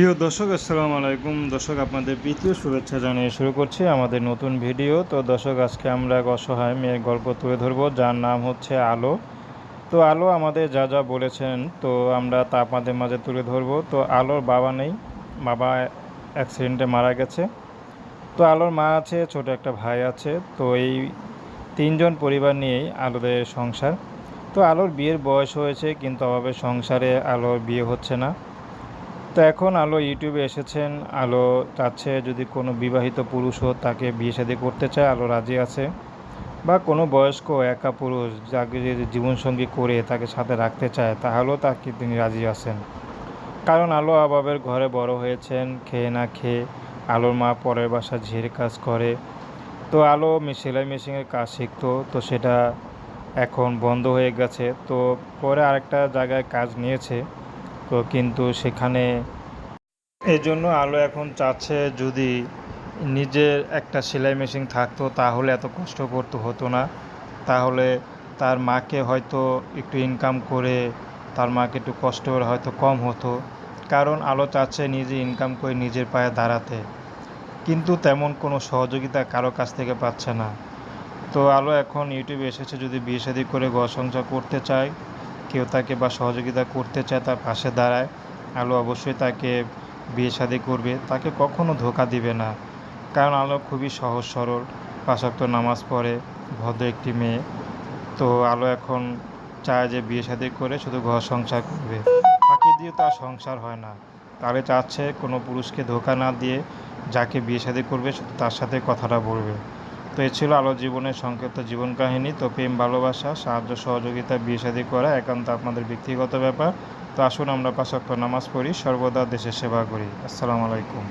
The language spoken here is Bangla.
প্রিয় দর্শক, আসসালামু আলাইকুম। দর্শক, আপনাদের প্রীতীয় শুভেচ্ছা জানিয়ে শুরু করছি আমাদের নতুন ভিডিও। তো দর্শক, আজকে আমরা এক অসহায় মেয়ের গল্প তুলে ধরবো, যার নাম হচ্ছে আলো। তো আলো আমাদের যা যা বলেছেন, তো আমরা তা আপনাদের মাঝে তুলে ধরবো। তো আলোর বাবা নেই, বাবা অ্যাক্সিডেন্টে মারা গেছে। তো আলোর মা আছে, ছোট একটা ভাই আছে। তো এই তিনজন পরিবার নিয়েই আলোদের সংসার। তো আলোর বিয়ের বয়স হয়েছে, কিন্তু অভাবে সংসারে আলোর বিয়ে হচ্ছে না। তো এখন আলো ইউটিউবে এসেছেন। আলো চাচ্ছে যদি কোনো বিবাহিত পুরুষও তাকে বিয়ে শাদী করতে চায়, আলো রাজি আছে। বা কোনো বয়স্ক একা পুরুষ যাকে যদি জীবনসঙ্গী করে তাকে সাথে রাখতে চায়, তাহলেও তাকে তিনি রাজি আছেন। কারণ আলো অভাবের ঘরে বড় হয়েছেন, খেয়ে না খেয়ে আলোর মা পরের বাসা ঝির কাজ করে। তো আলো সেলাই মেশিনের কাজ শিখতো, তো সেটা এখন বন্ধ হয়ে গেছে। তো পরে আরেকটা জায়গায় কাজ নিয়েছে। কিন্তু সেখানে এই জন্য আলো এখন চাচ্ছে যদি নিজের একটা সেলাই মেশিন থাকতো, তাহলে এত কষ্ট করতে হতো না। তাহলে তার মাকে হয়তো একটু ইনকাম করে, তার মাকে একটু কষ্ট হয়তো কম হতো। কারণ আলো চাচ্ছে নিজে ইনকাম করে নিজের পায়ে দাঁড়াতে। কিন্তু তেমন কোনো সহযোগিতা কারও কাছ থেকে পাচ্ছে না। তো আলো এখন ইউটিউবে এসেছে যদি বিয়ে করে ঘর সংসার করতে চায় কেউ তাকে বা সহযোগিতা করতে চায়, তার পাশে দাঁড়ায়, আলো অবশ্যই তাকে বিয়ে শাদী করবে, তাকে কখনো ধোকা দিবে না। কারণ আলো খুবই সহজ সরল পাশাক্ত নামাজ পড়ে, ভদ্র একটি মেয়ে। তো আলো এখন চায় যে বিয়ে শাদী করে শুধু ঘর সংসার করবে। ফাঁকি দিয়ে তার সংসার হয় না। তাহলে চাচ্ছে কোনো পুরুষকে ধোকা না দিয়ে যাকে বিয়ে শাদী করবে তার সাথে কথাটা বলবে। তো এ ছিল আলো জীবনের সংক্ষিপ্ত জীবন কাহিনী তো প্রেম ভালোবাসা, সাহায্য সহযোগিতা, বিয়ে শাদী করা, একান্ত আপনাদের ব্যক্তিগত ব্যাপার। তো আসুন আমরা পাশাক্ত নামাজ পড়ি, সর্বদা দেশের সেবা করি। আসসালামু আলাইকুম।